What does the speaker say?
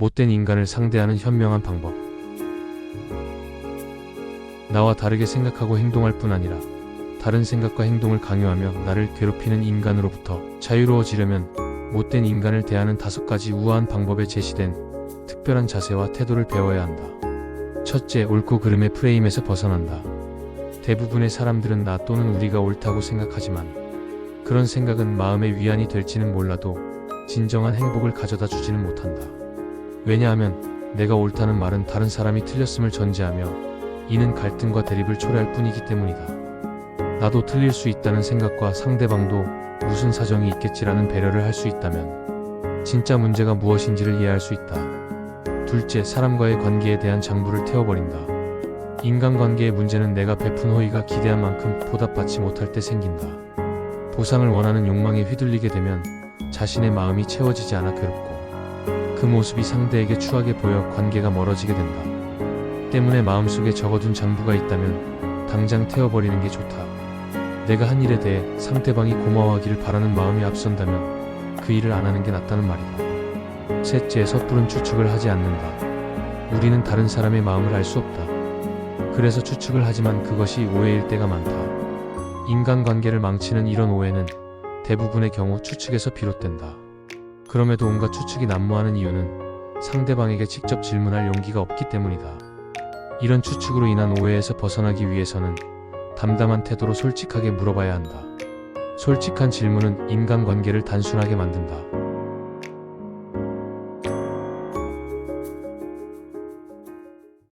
못된 인간을 상대하는 현명한 방법. 나와 다르게 생각하고 행동할 뿐 아니라 다른 생각과 행동을 강요하며 나를 괴롭히는 인간으로부터 자유로워지려면 못된 인간을 대하는 다섯 가지 우아한 방법에 제시된 특별한 자세와 태도를 배워야 한다. 첫째, 옳고 그름의 프레임에서 벗어난다. 대부분의 사람들은 나 또는 우리가 옳다고 생각하지만 그런 생각은 마음의 위안이 될지는 몰라도 진정한 행복을 가져다 주지는 못한다. 왜냐하면 내가 옳다는 말은 다른 사람이 틀렸음을 전제하며 이는 갈등과 대립을 초래할 뿐이기 때문이다. 나도 틀릴 수 있다는 생각과 상대방도 무슨 사정이 있겠지라는 배려를 할 수 있다면 진짜 문제가 무엇인지를 이해할 수 있다. 둘째, 사람과의 관계에 대한 장부를 태워버린다. 인간관계의 문제는 내가 베푼 호의가 기대한 만큼 보답받지 못할 때 생긴다. 보상을 원하는 욕망에 휘둘리게 되면 자신의 마음이 채워지지 않아 괴롭고 그 모습이 상대에게 추하게 보여 관계가 멀어지게 된다. 때문에 마음속에 적어둔 장부가 있다면 당장 태워버리는 게 좋다. 내가 한 일에 대해 상대방이 고마워하기를 바라는 마음이 앞선다면 그 일을 안 하는 게 낫다는 말이다. 셋째, 섣부른 추측을 하지 않는다. 우리는 다른 사람의 마음을 알 수 없다. 그래서 추측을 하지만 그것이 오해일 때가 많다. 인간관계를 망치는 이런 오해는 대부분의 경우 추측에서 비롯된다. 그럼에도 온갖 추측이 난무하는 이유는 상대방에게 직접 질문할 용기가 없기 때문이다. 이런 추측으로 인한 오해에서 벗어나기 위해서는 담담한 태도로 솔직하게 물어봐야 한다. 솔직한 질문은 인간관계를 단순하게 만든다.